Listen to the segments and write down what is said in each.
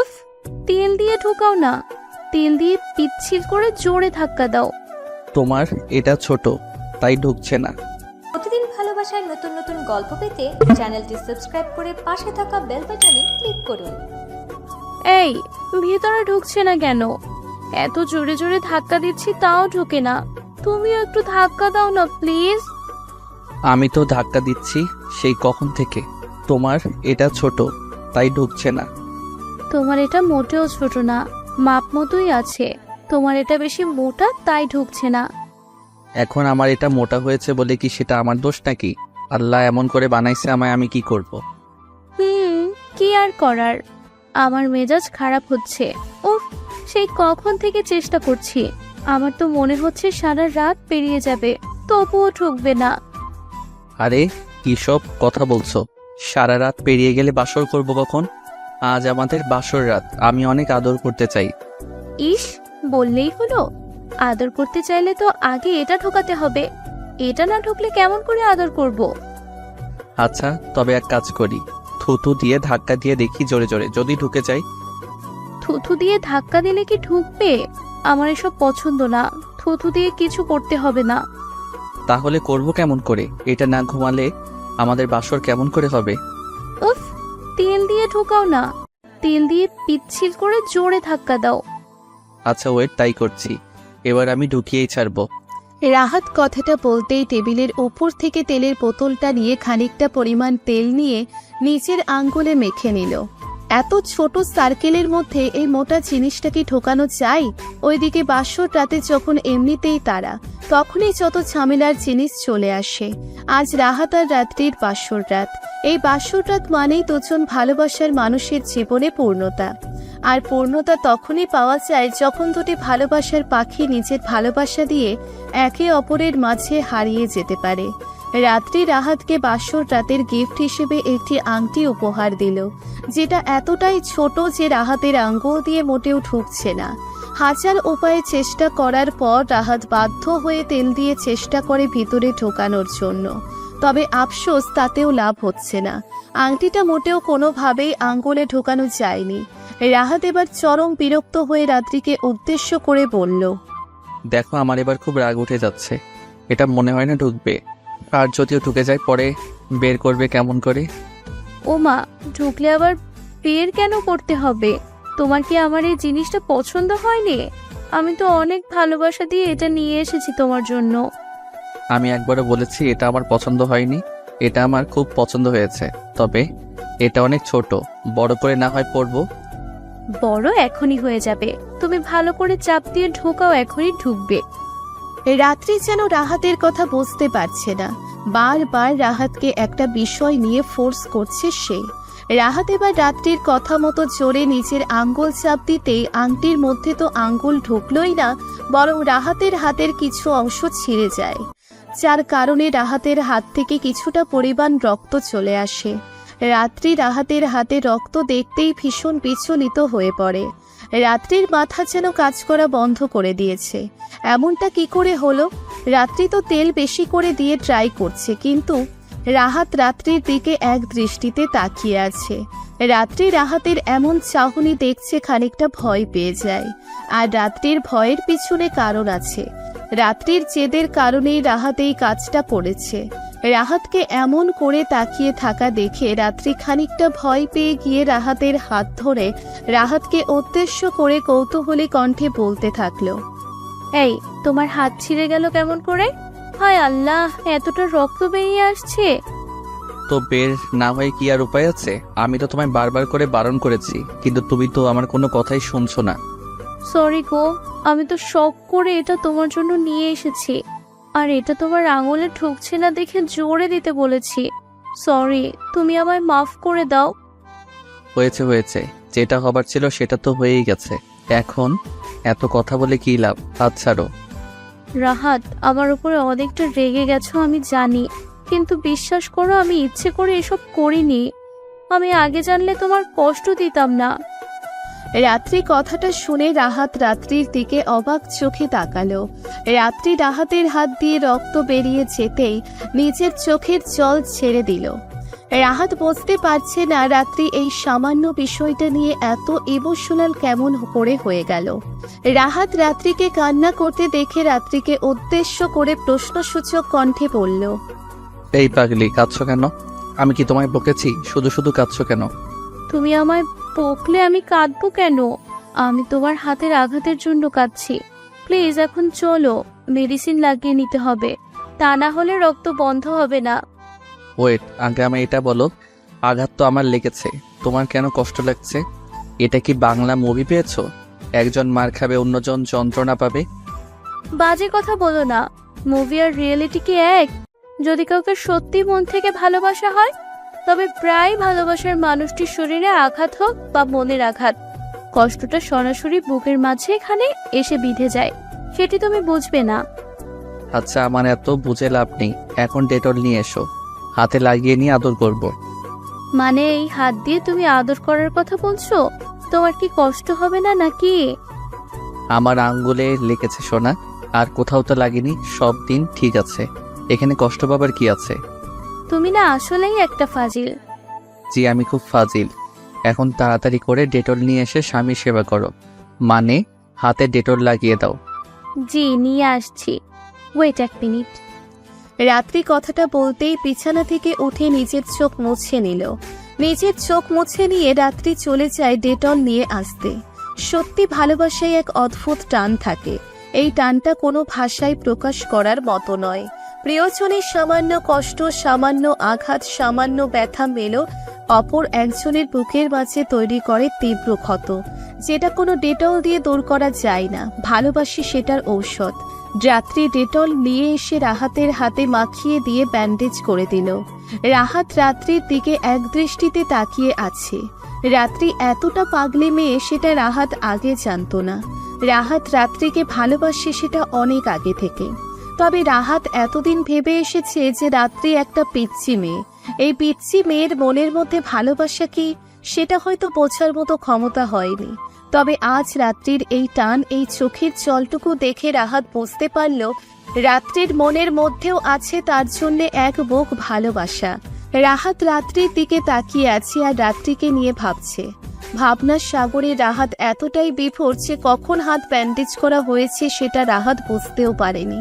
উফ তেল দিয়ে ঢোকাও না। তেল দিয়ে পিচ্ছিল করে জোরে ধাক্কা দাও। তোমার এটা ছোট তাই ঢুকছে না। প্রতিদিন ভালোবাসার নতুন নতুন গল্প পেতে চ্যানেলটি সাবস্ক্রাইব করে পাশে থাকা বেল বাটনে ক্লিক করুন। এই ভেতরে ঢুকছে না কেন? এত জোরে জোরে ধাক্কা দিচ্ছি তাও ঢোকে না। তুমিও একটু ধাক্কা দাও না প্লিজ। আমি তো ধাক্কা দিচ্ছি সেই কখন থেকে? তোমার এটা ছোট তাই ঢুকছে না। তোমার এটা মোটেও ছোট না। মাপ মতোই আছে। তোমার এটা বেশি মোটা তাই ঢুকছে না। এখন আমার এটা মোটা হয়েছে বলে কি সেটা আমার দোষ নাকি? আল্লাহ এমন করে বানাইছে আমায় আমি কি করব। হুম কি আর করার? আমার মেজাজ খারাপ হচ্ছে। উফ সেই কখন থেকে চেষ্টা করছি। আমার তো মনে হচ্ছে সারা রাত পেরিয়ে যাবে। তবুও ঠুকবে না। আরে কি সব কথা বলছো? সারা রাত পেরিয়ে গেলে বাসর করব কখন? আজ আমাদের বাসর রাত। আমি অনেক আদর করতে চাই। ইস বললেই হলো। আদর করতে চাইলে তো আগে এটা ঢোকাতে হবে। এটা না ঢুকলে কেমন করে আদর করব। আচ্ছা তবে এক কাজ করি। থুতু দিয়ে ধাক্কা দিয়ে দেখি জোরে জোরে যদি ঢুকে যাই। থুথু দিয়ে ধাক্কা দিলে কি ঢুকবে? আমার এসব পছন্দ না। থুথু দিয়ে কিছু করতে হবে না। তাহলে করব কেমন করে? এটা না ঘুমালে আমাদের বাসর কেমন করে হবে? তেল দিয়ে ঢোকাও না। তেল দিয়ে পিচ্ছিল করে জোরে ধাক্কা দাও। আচ্ছা ওয়েট তাই করছি। এবার আমি ঢুকিয়েই ছাড়বো। রাহাত কথাটা বলতেই টেবিলের ওপর থেকে তেলের বোতলটা নিয়ে খানিকটা পরিমাণ তেল নিয়ে নিচের আঙ্গুলে মেখে নিল। এত ছোট সার্কেলের মধ্যে এই মোটা জিনিসটা কি ঢোকানো চাই ওইদিকে বাসর রাতে যখন এমনিতেই তারা, তখনই যত ঝামেলার জিনিস চলে আসে। আজ রাহাত আর রাত্রির বাসর রাত। এই বাসর রাত মানেই দুজন ভালোবাসার মানুষের জীবনে পূর্ণতা। আর পূর্ণতা তখনই পাওয়া যায় যখন দুটি ভালোবাসার পাখি নিজের ভালোবাসা দিয়ে একে অপরের মাঝে হারিয়ে যেতে পারে। রাত্রি রাহাতকে বাসর রাতের গিফট হিসেবে একটি আংটি উপহার দিল, যেটা এতটাই ছোট যে রাহাতের আঙ্গুল দিয়ে মোটেও ঢুকছে না। হাজার উপায়ে চেষ্টা করার পর রাহাত বাধ্য হয়ে তেল দিয়ে চেষ্টা করে ভিতরে ঢোকানোর জন্য। তবে আফসোস, তাতেও লাভ হচ্ছে না। আংটিটা মোটেও কোনোভাবেই আঙ্গুলে ঢোকানো যায়নি। রাহাত এবার চরম বিরক্ত হয়ে রাত্রিকে উদ্দেশ্য করে বলল, দেখো, আমার এবার খুব রাগ উঠে যাচ্ছে। এটা মনে হয় না ঢুকবে আর যদিও ঢুকে যায় পরে বের করবে কেমন করে? ও মা ঢুকলে আবার বের কেন করতে হবে? তোমার কি আমার এই জিনিসটা পছন্দ হয়নি? আমি তো অনেক ভালোবাসা দিয়ে এটা নিয়ে এসেছি তোমার জন্য। আমি একবারও বলেছি এটা আমার পছন্দ হয়নি। এটা আমার খুব পছন্দ হয়েছে। তবে এটা অনেক ছোট বড় করে না হয় পরবো। বড় এখনই হয়ে যাবে। তুমি ভালো করে চাপ দিয়ে ঢোকাও এখনই ঢুকবে। রাত্রি যেন রাহাতের কথা বুঝতে পারছে না। বারবার রাহাতকে একটা বিষয় নিয়ে ফোর্স করছে সে। রাহাত এবার রাত্রির কথা মতো জোরে নিজের আঙ্গুল চাপ দিতেই আংটির মধ্যে তো আঙ্গুল ঢুকলোই না, বরং রাহাতের হাতের কিছু অংশ ছিঁড়ে যায়। যার কারণে রাহাতের হাত থেকে কিছুটা পরিমাণ রক্ত চলে আসে। রাত্রি রাহাতের হাতে রক্ত দেখতেই ভীষণ বিচলিত হয়ে পড়ে। রাত্রির মাথা যেন কাজ করা বন্ধ করে দিয়েছে। এমনটা কি করে হলো? রাত্রি তো তেল বেশি করে দিয়ে ট্রাই করছে, কিন্তু রাহাত রাত্রির দিকে এক দৃষ্টিতে তাকিয়ে আছে। রাত্রি রাহাতের এমন চাহনি দেখছে খানিকটা ভয় পেয়ে যায়। আর রাত্রির ভয়ের পিছনে কারণ আছে। রাত্রির জেদের কারণেই রাহাত এই কাজটা করেছে। রাহাতকে এমন করে তাকিয়ে থাকা দেখে রাত্রি খানিকটা ভয় পেয়ে গিয়ে রাহাতের হাত ধরে রাহাতকে উদ্দেশ্য করে কৌতূহলী কণ্ঠে বলতে থাকল এই তোমার হাত ছিঁড়ে গেল কেমন করে? হায় আল্লাহ এতটা রক্ত বেরিয়ে আসছে! তো বের না হয়ে কি আর উপায় আছে? আমি তো তোমায় বারবার করে বারণ করেছি কিন্তু তুমি তো আমার কোনো কথাই শুনছো না। সরি গো আমি তো শখ করে এটা তোমার জন্য নিয়ে এসেছি। আর এটা তোমার আঙুলে ঠুকছে না দেখে জোরে দিতে বলেছি। সরি তুমি আমায় মাফ করে দাও। হয়েছে হয়েছে। যেটা হবার ছিল সেটা তো হয়েই গেছে। এখন এত কথা বলে কি লাভ? হাত ছাড়ো। রাহাত আমার উপরে অনেকটা রেগে গেছো আমি জানি। কিন্তু বিশ্বাস করো আমি ইচ্ছে করে এসব করিনি। আমি আগে জানলে তোমার কষ্ট দিতাম না। রাত্রি কথাটা শুনে রাহাত রাত্রির দিকে অবাক চোখে তাকালো। রাত্রি রাহাতের হাত দিয়ে রক্ত বেরিয়ে যেতেই নিজের চোখের জল ছেড়ে দিল। রাহাত বুঝতে পারছে না রাত্রি এই সামান্য বিষয়টা নিয়ে এত ইমোশনাল কেমন করে হয়ে গেল। রাহাত রাত্রিকে কান্না করতে দেখে রাত্রিকে উদ্দেশ্য করে প্রশ্নসূচক কণ্ঠে বলল এই পাগলি কাঁদছো কেন? আমি কি তোমায় বকেছি? শুধু শুধু কাঁদছো কেন? তুমি আমায় বকলে আমি কাঁদবো কেন? আমি তোমার হাতের আঘাতের জন্য কাঁদছি। প্লিজ এখন চলো। মেডিসিন লাগিয়ে নিতে হবে। তা না হলে রক্ত বন্ধ হবে না। ওয়েট আগে আমি এটা বলো। আঘাত তো আমার লেগেছে। তোমার কেন কষ্ট লাগছে? এটা কি বাংলা মুভি পেয়েছ? একজন মার খাবে অন্যজন যন্ত্রণা পাবে? বাজে কথা বলো না। মুভি আর রিয়েলিটি কি এক? যদি কাউকে সত্যি মন থেকে ভালোবাসা হয় তবে প্রায় ভালোবাসার মানুষটির শরীরে আঘাত হোক বা মনের আঘাত কষ্টটা সরাসরি বুকের মাঝে এখানে এসে বিঁধে যায়। সেটি তুমি বুঝবে না। আচ্ছা আমার এত বুঝে লাভ নেই। এখন ডেটল নিয়ে এসো। হাতে লাগিয়ে নিয়ে আদর করব। মানে এই হাত দিয়ে তুমি আদর করার কথা বলছো? তোমার কি কষ্ট হবে না নাকি? আমার আঙ্গুলে লেগেছে সোনা। আর কোথাও তো লাগেনি সব দিন ঠিক আছে। এখানে কষ্ট পাবার কি আছে? তুমি না আসলেই একটা ফাজিল। জি আমি খুব ফাজিল। এখন তাড়াতাড়ি করে ডেটল নিয়ে এসে স্বামী সেবা করো। মানে হাতে ডেটল লাগিয়ে দাও। জি নিয়ে আসছি। ওয়েট এক মিনিট। রাত্রি কথাটা বলতেই বিছানা থেকে উঠে নিজের চোখ মুছে নিল। নিজের চোখ মুছে নিয়ে রাত্রি চলে যায় ডেটল নিয়ে আসতে। সত্যি ভালোবাসায় এক অদ্ভুত টান থাকে। এই টানটা কোনো ভাষায় প্রকাশ করার মতো নয়। প্রিয়জনের সামান্য কষ্ট, সামান্য আঘাত, সামান্য ব্যথা মেলো অপর একজনের বুকের মাঝে তৈরি করে তীব্র ক্ষত। যেটা কোনো ডেটল দিয়ে দূর করা যায় না। ভালোবাসি সেটার ঔষধ। রাত্রি ডেটল নিয়ে এসে রাহাতের হাতে মাখিয়ে দিয়ে ব্যান্ডেজ করে দিল। রাহাত রাত্রির দিকে এক দৃষ্টিতে তাকিয়ে আছে। রাত্রি এতটা পাগলি মেয়ে সেটা রাহাত আগে জানতো না। রাহাত রাত্রিকে ভালোবাসে সেটা অনেক আগে থেকে। তবে রাহাত এতদিন ভেবে এসেছে যে রাত্রি একটা পিচ্ছি মেয়ে। এই পিচ্ছি মেয়ের মনের মধ্যে ভালোবাসা কি, সেটা হয়তো বোঝার মতো ক্ষমতা হয়নি। তবে আজ রাত্রির এই টান, এই চোখের জলটুকু দেখে রাহাত বুঝতে পারল, রাত্রির মনের মধ্যেও আছে তার জন্য এক বুক ভালোবাসা। রাহাত রাত্রির দিকে তাকিয়ে আছে আর রাত্রিকে নিয়ে ভাবছে। ভাবনার সাগরে রাহাত এতটাই বিভোর যে কখন হাত ব্যান্ডেজ করা হয়েছে সেটা রাহাত বুঝতেও পারেনি।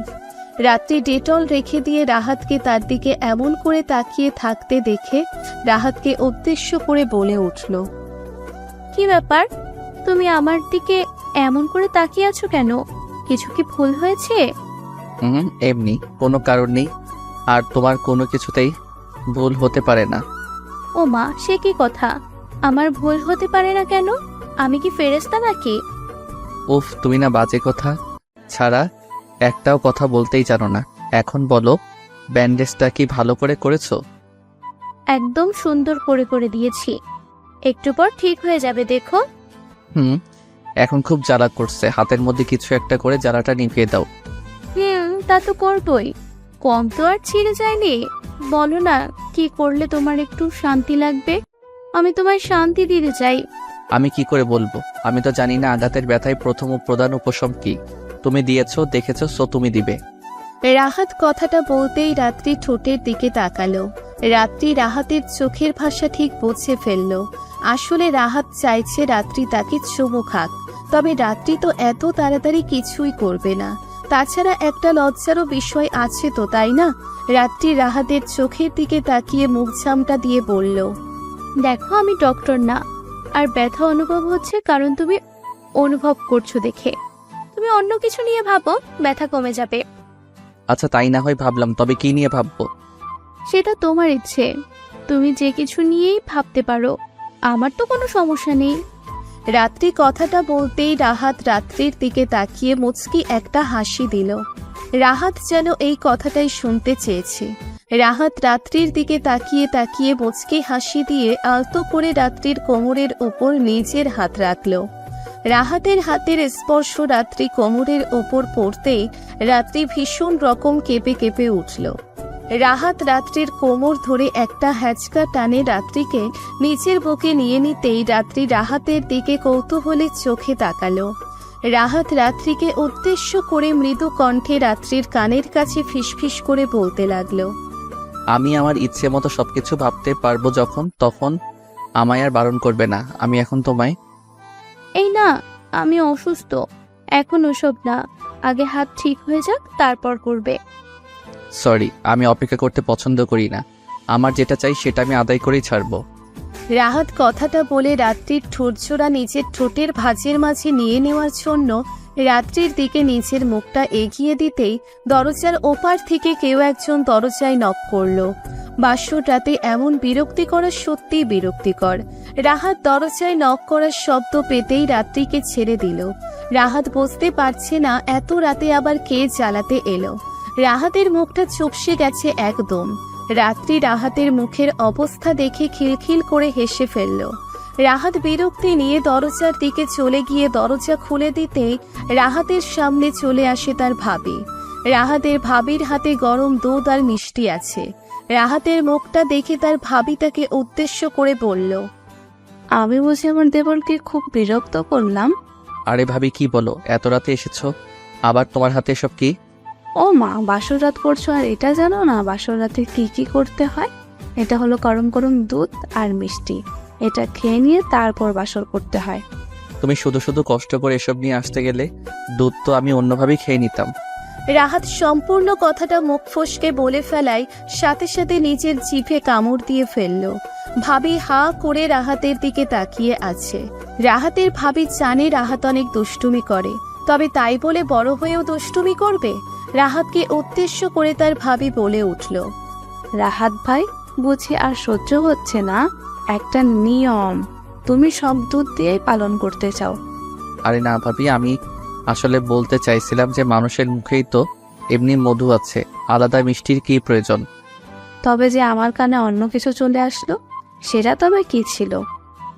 রাত্রি ডেটল রেখে দিয়ে রাহাতকে তার দিকে এমন করে তাকিয়ে থাকতে দেখে রাহাতকে উদ্দেশ্য করে বলে উঠল কি ব্যাপার? তুমি আমার দিকে এমন করে তাকিয়ে আছো কেন? কিছু কি ভুল হয়েছে? হুম এমনি কোনো কারণ নেই। আর তোমার কোনো কিছুতেই ভুল হতে পারে না। ও মা সে কি কথা? আমার ভুল হতে পারে না কেন? আমি কি ফেরেস্তা নাকি? উফ তুমি না বাজে কথা। ছাড়া একটাও কথা বলতেই জানো না। এখন বলো ব্যান্ডেজটা কি ভালো করে করেছ? একদম সুন্দর করে করে দিয়েছি। একটু পর ঠিক হয়ে যাবে দেখো। হুম এখন খুব জ্বালা করছে। হাতের মধ্যে কিছু একটা করে জ্বালাটা নিভিয়ে দাও। হুম তা তো করবই। কম তো আর ছিঁড়ে যায়নি। বলো না কি করলে তোমার একটু শান্তি লাগবে? আমি তোমায় শান্তি দিতে চাই। আমি কি করে বলব? আমি তো জানি না আঘাতের ব্যথায় প্রথম ও প্রধান উপশম কি। তুমি দিয়েছ, দেখেছ, সো তুমি দিবে। রাহাত কথাটা বলতেই রাত্রি ঠোঁটের দিকে তাকালো। রাত্রি রাহাতের চোখের ভাষা ঠিক বুঝে ফেলল। আসলে রাহাত চাইছে রাত্রি তাকে চুমু খাক, তবে রাত্রি তো এত তাড়াতাড়ি কিছুই করবে না। তাছাড়া একটা লজ্জারও বিষয় আছে তো, তাই না? রাত্রি রাহাতের চোখের দিকে তাকিয়ে মুখ ঝামটা দিয়ে বলল, দেখো আমি ডক্টর না, আর ব্যথা অনুভব হচ্ছে কারণ তুমি অনুভব করছ দেখে। তুমি অন্য কিছু নিয়ে ভাবো ব্যথা কমে যাবে। আচ্ছা তাই না হয় ভাবলাম তবে কি নিয়ে ভাববো? সেটা তোমার ইচ্ছে। তুমি যে কিছু নিয়েই ভাবতে পারো আমার তো কোনো সমস্যা নেই। রাত্রি কথাটা বলতেই রাহাত রাত্রির দিকে তাকিয়ে মুচকি একটা হাসি দিল। রাহাত যেন এই কথাটাই শুনতে চেয়েছে। রাহাত রাত্রির দিকে তাকিয়ে তাকিয়ে মুচকি হাসি দিয়ে আলতো করে রাত্রির কোমরের ওপর নিজের হাত রাখল। রাহাতের হাতের স্পর্শ রাত্রি কোমরের ওপর পড়তেই রাত্রি ভীষণ রকম কেঁপে কেঁপে উঠল। রাহাত রাত্রির কোমর ধরে একটা হ্যাচকা টানে রাত্রিকে নিচের বুকে নিয়ে নিতেই রাত্রি রাহাতের দিকে কৌতূহলে চোখে তাকালো। রাহাত রাত্রিকে উদ্দেশ্য করে মৃদু কণ্ঠে রাত্রির কানের কাছে ফিসফিস করে বলতে লাগল, আমি আমার ইচ্ছে মতো সবকিছু ভাবতে পারব যখন, তখন আমায় আর বারণ করবে না। আমি এখন তোমায় এই না আমি অসুস্থ। এখন ওসব না। আগে হাত ঠিক হয়ে যাক তারপর করবে। সরি আমি অপেক্ষা করতে পছন্দ করি না। আমার যেটা চাই সেটা আমি আদায় করেই ছাড়বো। রাহাত কথাটা বলে রাত্রির ঠোঁটজোড়া নিজের ঠোঁটের ভাঁজের মাঝে নিয়ে নেওয়ার জন্য রাত্রির দিকে নিজের মুখটা এগিয়ে দিতেই দরজার ওপার থেকে কেউ একজন দরজায় নক করল। বাসর রাতে এমন বিরক্তি করা সত্যিই বিরক্তিকর। রাহাত দরজায় নক করার শব্দ পেতেই রাত্রিকে ছেড়ে দিল। রাহাত বুঝতে পারছে না এত রাতে আবার কে জ্বালাতে এলো। রাহাতের মুখটা চুপসে গেছে একদম। রাত্রি রাহাতের মুখের অবস্থা দেখে খিলখিল করে হেসে ফেলল। রাহাত বিরক্তি নিয়ে দরজার দিকে চলে গিয়ে দরজা খুলে দিতেই রাহাতের সামনে চলে আসে তার ভাবি। রাহাতের ভাবির হাতে গরম দুধ আর মিষ্টি আছে। রাহাতের মুখটা দেখে তার ভাবি তাকে উদ্দেশ্য করে বলল আমি বুঝি আমার দেবরকে খুব বিরক্ত করলাম। আরে ভাবি কি বলো? এত রাতে এসেছ? আবার তোমার হাতে এসব কি? ও মা বাসর রাত করছ আর এটা জানো না বাসর রাতে কি কি করতে হয়? এটা হলো গরম গরম দুধ আর মিষ্টি। এটা খেয়ে নিয়ে তারপর বাসর করতে হয়। তুমি শুধু শুধু কষ্ট করে এসব নিয়ে আসতে গেলে দুধ তো আমি অন্যভাবেই খেয়ে নিতাম। রাহাত সম্পূর্ণ কথাটা মুখ ফসকে বলে ফেলায় সাথে সাথে নিজের জিভে কামড় দিয়ে ফেলল। ভাবি হা করে রাহাতের দিকে তাকিয়ে আছে। রাহাতের ভাবি জানে রাহাত অনেক দুষ্টুমি করে। তবে তাই বলে বড় হয়েও দুষ্টুমি করবে? রাহাতকে উদ্দেশ্য করে তার ভাবি বলে উঠল রাহাত ভাই বুঝি আর সহ্য হচ্ছে না? একটা নিয়ম। তুমি সব দুধ দিয়েই পালন করতে চাও। আরে না ভাবি আমি আসলে বলতে চাইছিলাম যে মানুষের মুখেই তো এমনি মধু আছে আলাদা মিষ্টির কি প্রয়োজন? তবে যে আমার কানে অন্য কিছু চলে আসলো সেটা তবে কি ছিল?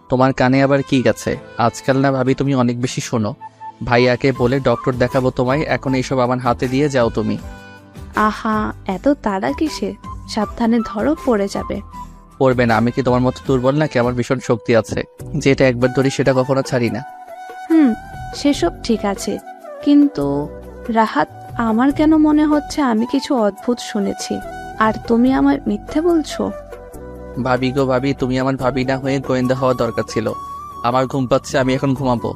তোমার কানে আবার কি গেছে? আজকাল না ভাবি তুমি অনেক বেশি শোনো। ভাইয়াকে বলে ডক্টর দেখাবো তোমায় এখন এইসব আমার হাতে দিয়ে যাও তুমি। আহা এত তাড়া কিসে সাবধানে ধরো পড়ে যাবে। পড়বে না আমি কি তোমার মতো দুর্বল নাকি? আমার ভীষণ শক্তি আছে। যেটা একবার ধরি সেটা কখনো ছাড়ি না। হুম সেসব ঠিক আছে। কিন্তু রাহাত আমার কেন মনে হচ্ছে আমি কিছু অদ্ভুত শুনেছি? আর তুমি আমার মিথ্যে বলছো? ভাবি গো ভাবি তুমি আমার ভাবি না হয়ে গোয়েন্দা হওয়া দরকার ছিল। আমার ঘুম পাচ্ছে আমি এখন ঘুমাবো।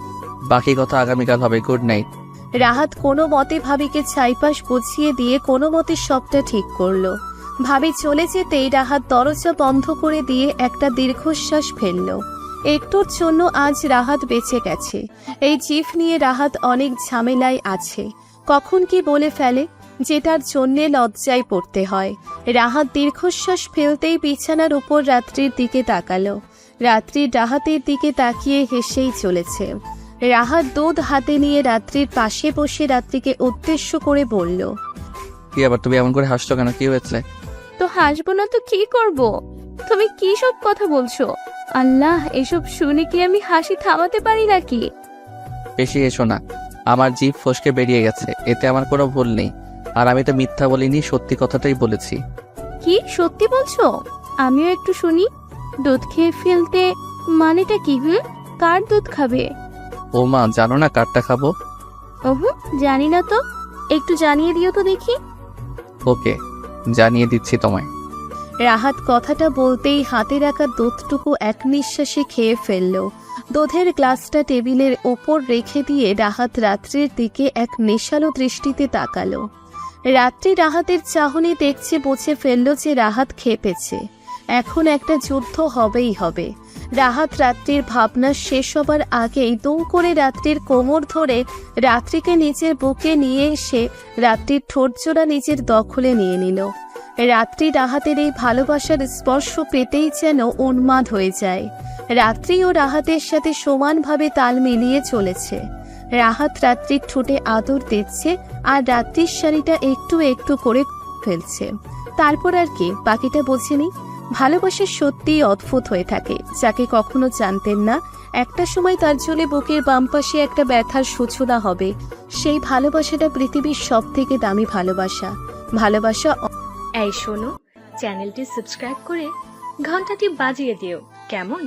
বাকি কথা আগামীকাল হবে গুড নাইট। রাহাত কোনো মতে ভাবিকে ছাইপাশ বুঝিয়ে দিয়ে কোনো মতে সবটা ঠিক করল। ভাবি চলে যেতেই রাহাত দরজা বন্ধ করে দিয়ে একটা দীর্ঘশ্বাস ফেলল। একটুর জন্য আজ রাহাত বেঁচে গেছে। এই জিফ নিয়ে রাহাত অনেক ঝামেলায় আছে। কখন কি বলে ফেলে যেটার জন্যে লজ্জায় পড়তে হয়। রাহাত দীর্ঘশ্বাস ফেলতেই বিছানার উপর রাত্রির দিকে তাকালো। রাত্রি রাহাতের দিকে তাকিয়ে হেসেই চলেছে। রাহাত দুধ হাতে নিয়ে রাত্রির পাশে বসে রাত্রিকে উদ্দেশ্য করে বলল কি আবার তুমি এমন করে হাসছো কেন? কি হয়েছে? তো হাসবো না তো কি করব? তুমি কি সব কথা বলছো? আল্লাহ এসব শুনে কি আমি হাসি থামাতে পারি নাকি? বেশি এসো না। আমার জিভ ফসকে বেরিয়ে গেছে এতে আমার কোনো ভুল নেই। আর আমি তো মিথ্যা বলিনি সত্যি কথাটাই বলেছি। কি? সত্যি বলছো? আমিও একটু শুনি। দুধ খেয়ে ফেলতে মানেটা কি হুম? কার দুধ খাবে? ও মা জানো না কারটা খাব? ওহু জানি না তো। একটু জানিয়ে দিও তো দেখি। ওকে জানিয়ে দিচ্ছি তোমায়। রাহাত কথাটা বলতেই হাতে রাখা দুধটুকু এক নিঃশ্বাসে খেয়ে ফেলল। দুধের গ্লাসটা টেবিলের ওপর রেখে দিয়ে রাহাত রাত্রির দিকে এক নেশালো দৃষ্টিতে তাকালো। রাত্রি রাহাতের চাহনি দেখছে বুঝে ফেলল যে রাহাত খেপেছে। এখন একটা যুদ্ধ হবেই হবে। রাহাত রাত্রির ভাবনা শেষ হবার আগেই দৌ করে রাত্রির কোমর ধরে রাত্রিকে নিজের বুকে নিয়ে এসে রাত্রির ঠোঁটজোড়া নিজের দখলে নিয়ে নিল। রাত্রি রাহাতের এই ভালোবাসার স্পর্শ পেতেই যেন উন্মাদ হয়ে যায়। রাত্রি ও রাহাতের সাথে সমানভাবে তাল মিলিয়ে চলেছে। রাহাত রাত্রির ঠোঁটে আদর দিচ্ছে আর রাত্রির শাড়িটা একটু একটু করে ফেলছে। তারপর আর কি, বাকিটা বোঝেনি ভালোবাসা সত্যিই অদ্ভুত হয়ে থাকে, যাকে কখনো জানতেন না। একটা সময় তার জন্য বুকের বাম পাশে একটা ব্যথার সূচনা হবে। সেই ভালোবাসাটা পৃথিবীর সব থেকে দামি ভালোবাসা। ভালোবাসা এই শোনো চ্যানেলটি সাবস্ক্রাইব করে ঘন্টাটি বাজিয়ে দিও। কেমন?